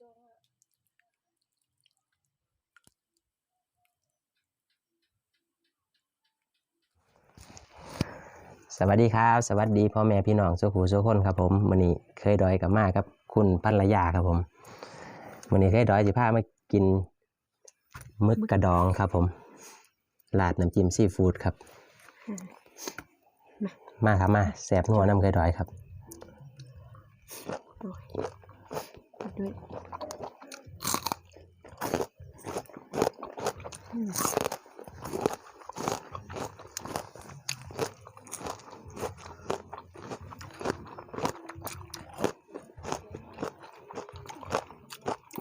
จองอะสวัสดีครับ สวัสดีพ่อแม่พี่น้องสุขูสุขคนครับผมวันนี้เคยดอยกับมาครับ คุณพันรยาครับผมวันนี้เคยดอยสิพามากินมึกกระดองครับ ผมลาดน้ำจิ้มซีฟู้ดครับ มาครับมาแสบนัวน้ำเคยดอยครับโอ้ยตั ด้วย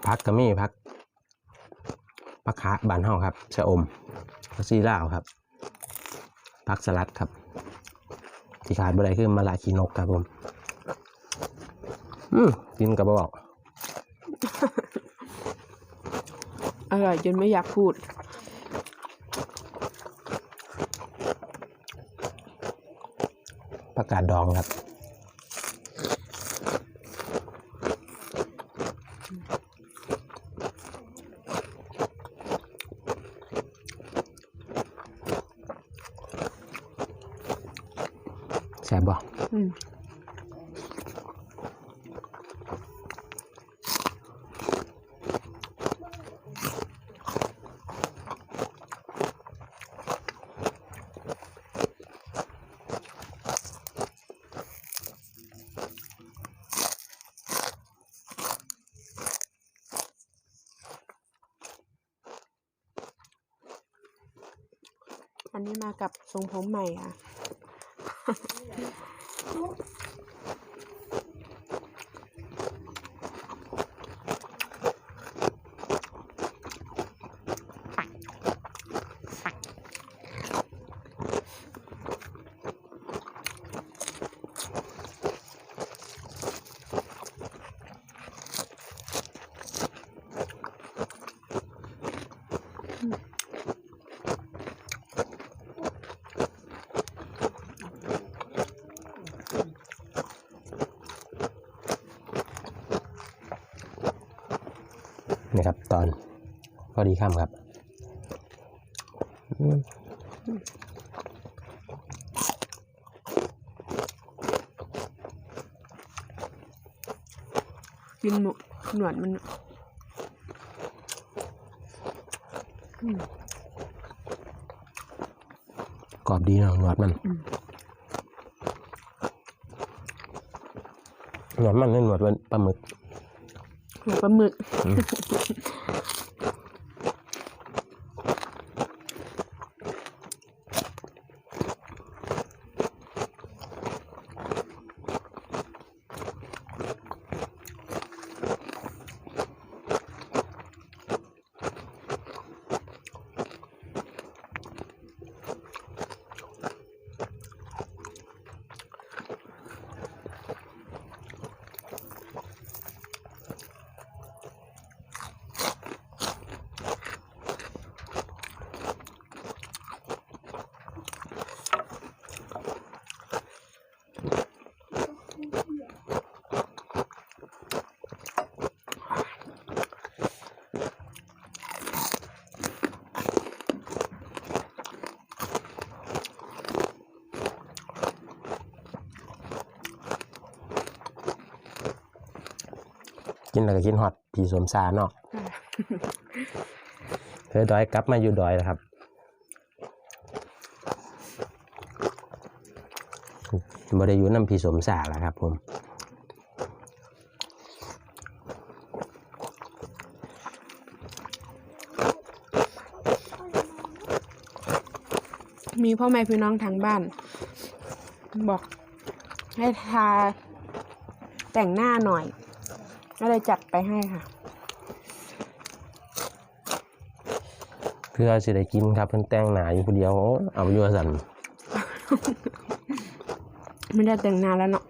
พักกระมี่พักพักขาบานเฮาครับชะอมพักซีล่าวครับพักสลัดครับ ที่ขาดบ่ได้คือมะละขีนกครับผม อืมกินกับบอก อ ร่อยจนไม่อยากพูด ผักกาดดองครับ อันนี้มากับทรงผมใหม่ค่ะ นี่ครับ ตอนพอดีค่ำครับอืมกินหนวดหนวดมันอืมกรอบดีเนาะหนวดมันอืมหนวดมันนี่หนวดเป็นปลาหมึกหนวด ปลาหมึก กินแล้วก็กินฮอตผีสวมซาเนาะเคยดอยกลับมาอยู่ดอยแล้วครับบ่ได้อยู่น้ำผีสวมซาแล้วครับ ผมมีพ่อแม่พี่น้องทางบ้าน บอกให้ทาแต่งหน้าหน่อย ก็เลยจัดไปให้ค่ะ เพื่อสิได้กินครับเพิ่นแต่งหนาอยู่ผู้เดียวโอ้เอาอยู่ว่าสั่นไม่ได้แต่งหน้าแล้วเนาะ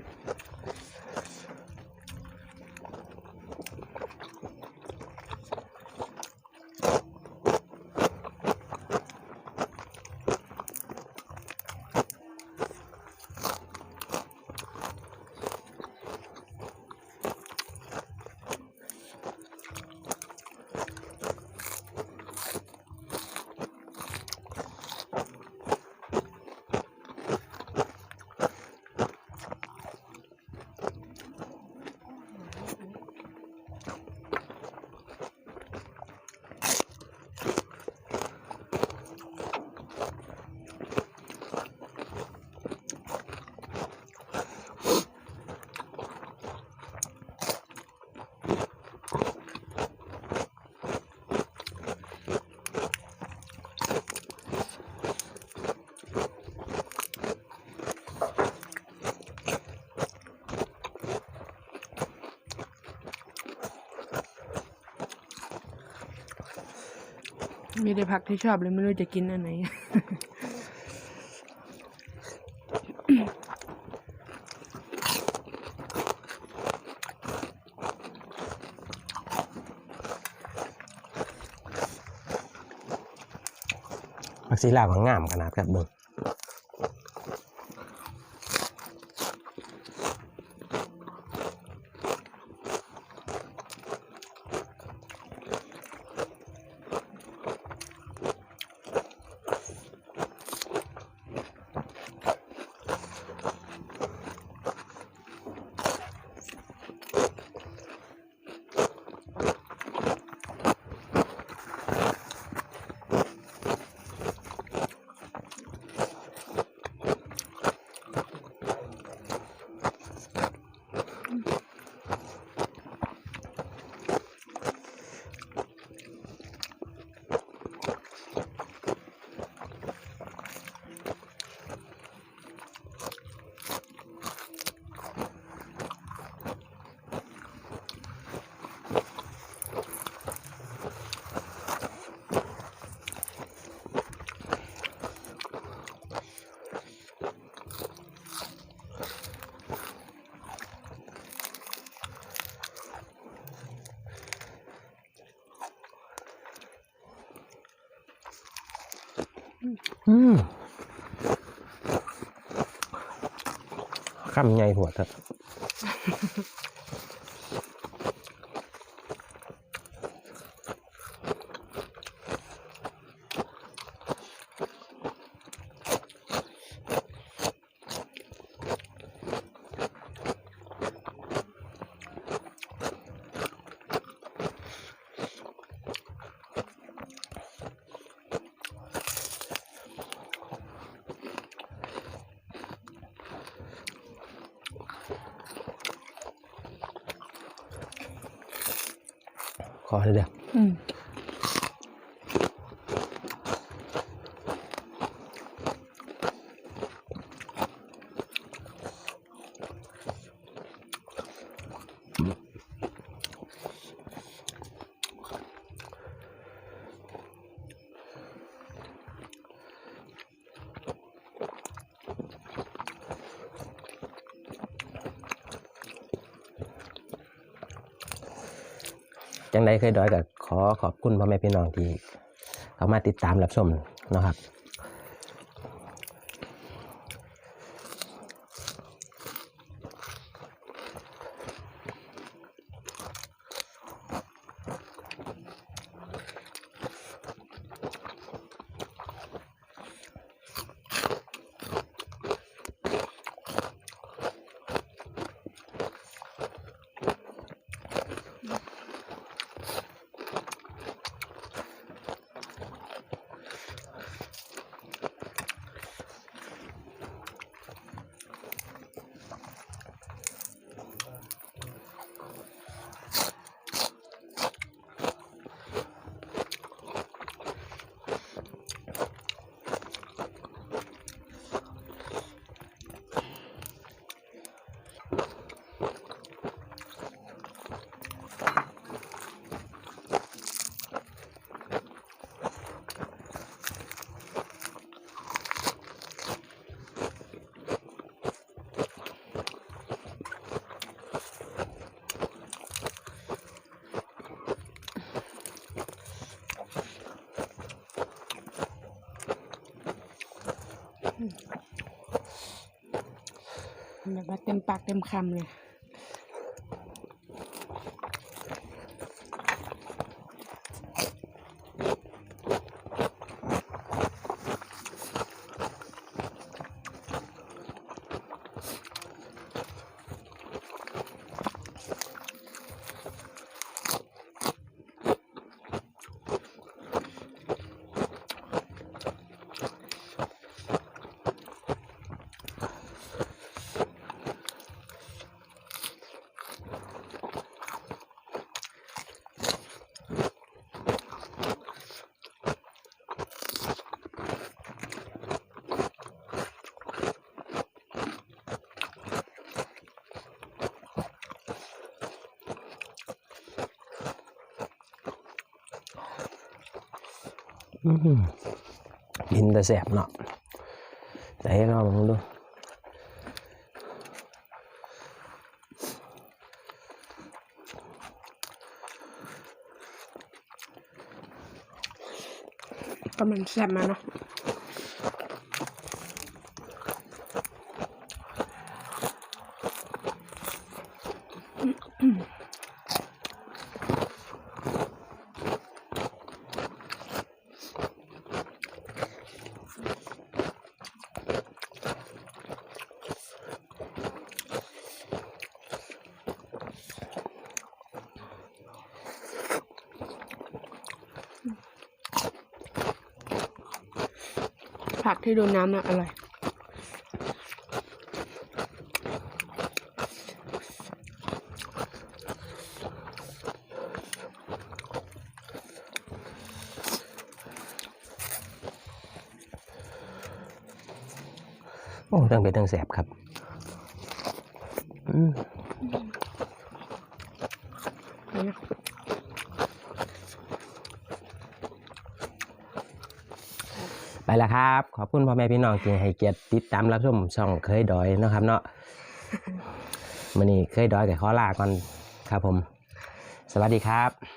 มีแต่ผักที่ชอบเลยไม่รู้จะกินอันไหน ผักสีลาวก็งามขนาดครับเบิ่ง ข้ามคำใหญ่หัวครับ ขอเลยเดี๋ยวอื จังใดเคยดอยกับขอขอบคุณพ่อแม่พี่น้องที่ เขามาติดตามรับชมนะครับ แบบว่าเต็มปากเต็มคำเลย กินแต่แสบเนาะใส่ให้เราลองดูก็มันแซ่บมาเนาะ ผักที่โดนน้ำน่ะอร่อยโอ้ทั้งเผ็ดทั้งแสบครับอืม เอานะ ไป แล้วครับ ขอบคุณพ่อแม่พี่น้องที่ให้เกียรติติดตามรับชมช่องเคยดอยเนาะครับ เนาะมันนี้เคยดอยกับข้อลาก่อนครับผม สวัสดีครับ